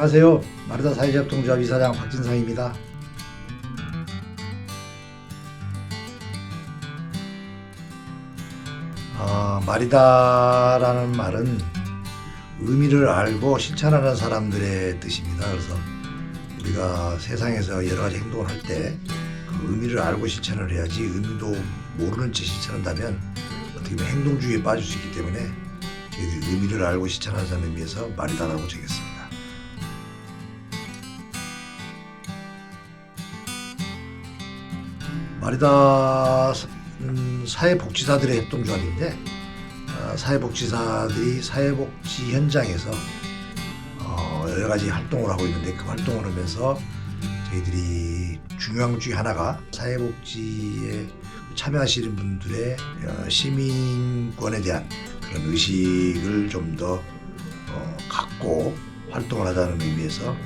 안녕하세요. 마르다 사회적 동조합 이사장 박진상입니다. 아, 마리다라는 말은 의미를 알고 실천하는 사람들의 뜻입니다. 그래서 우리가 세상에서 여러 가지 행동을 할 때 그 의미를 알고 실천을 해야지 의미도 모르는 채 실천한다면 어떻게 보면 행동주의에 빠질 수 있기 때문에 의미를 알고 실천하자는 의미에서 마리다라고 정했습니다. 마리다 음, 사회복지사들의 협동조합인데 어, 사회복지사들이 사회복지 현장에서 어, 여러 가지 활동을 하고 있는데 그 활동을 하면서 저희들이 중요한 것 중에 하나가 사회복지에 참여하시는 분들의 어, 시민권에 대한 그런 의식을 좀더 어, 갖고 활동을 하자는 의미에서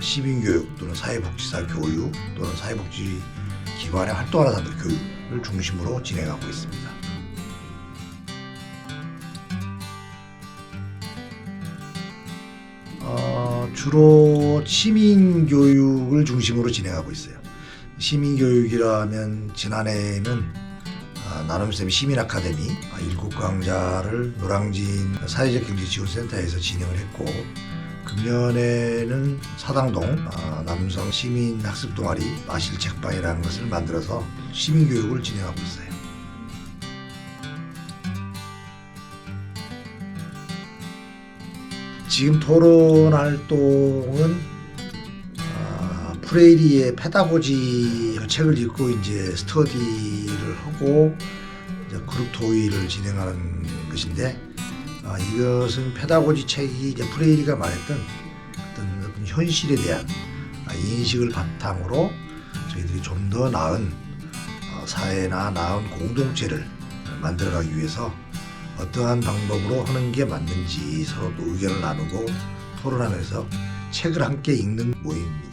시민교육 또는 사회복지사 교육 또는 사회복지 기관에 활동하는 사람들 교육을 중심으로 진행하고 있습니다. 어, 주로 시민 교육을 중심으로 진행하고 있어요. 시민 교육이라면 지난해에는 아, 나눔쌤 시민 아카데미 아, 일곱 강좌를 노량진 사회적 경제 지원센터에서 진행을 했고 금년에는 사당동 아, 남성 시민 학습 동아리 마실 책방이라는 것을 만들어서 시민 교육을 진행하고 있어요. 지금 토론 활동은 아, 프레이리의 페다고지 책을 읽고 이제 스터디를 하고 이제 그룹 토의를 진행하는 것인데 아, 이것은 페다고지 책이 이제 프레이리가 말했던 어떤, 어떤 현실에 대한 아, 인식을 바탕으로 저희들이 좀 더 나은 어, 사회나 나은 공동체를 만들어가기 위해서 어떠한 방법으로 하는 게 맞는지 서로 또 의견을 나누고 토론하면서 책을 함께 읽는 모임입니다.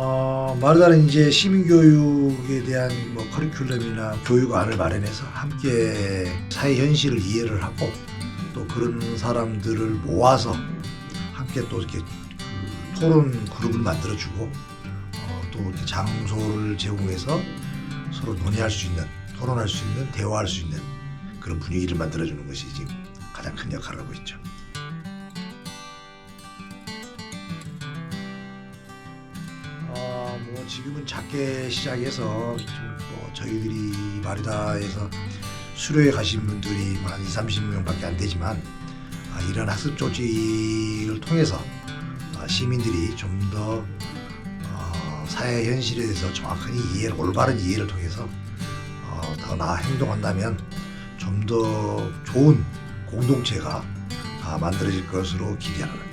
어, 마르다는 이제 시민교육에 대한 뭐 커리큘럼이나 교육안을 마련해서 함께 사회 현실을 이해를 하고 또 그런 사람들을 모아서 함께 또 이렇게 그 토론 그룹을 만들어주고 어, 또 이렇게 장소를 제공해서 서로 논의할 수 있는 토론할 수 있는 대화할 수 있는 그런 분위기를 만들어주는 것이 지금 가장 큰 역할을 하고 있죠. 지금은 작게 시작해서 좀뭐 저희들이 마리다에서 수료에 가신 분들이 뭐한 2, 30명밖에 안 되지만 아, 이런 학습 조직을 통해서 아, 시민들이 좀더 어, 사회 현실에 대해서 정확하게 이해를 올바른 이해를 통해서 어, 더 나아 행동한다면 좀 더 좋은 공동체가 아, 만들어질 것으로 기대합니다.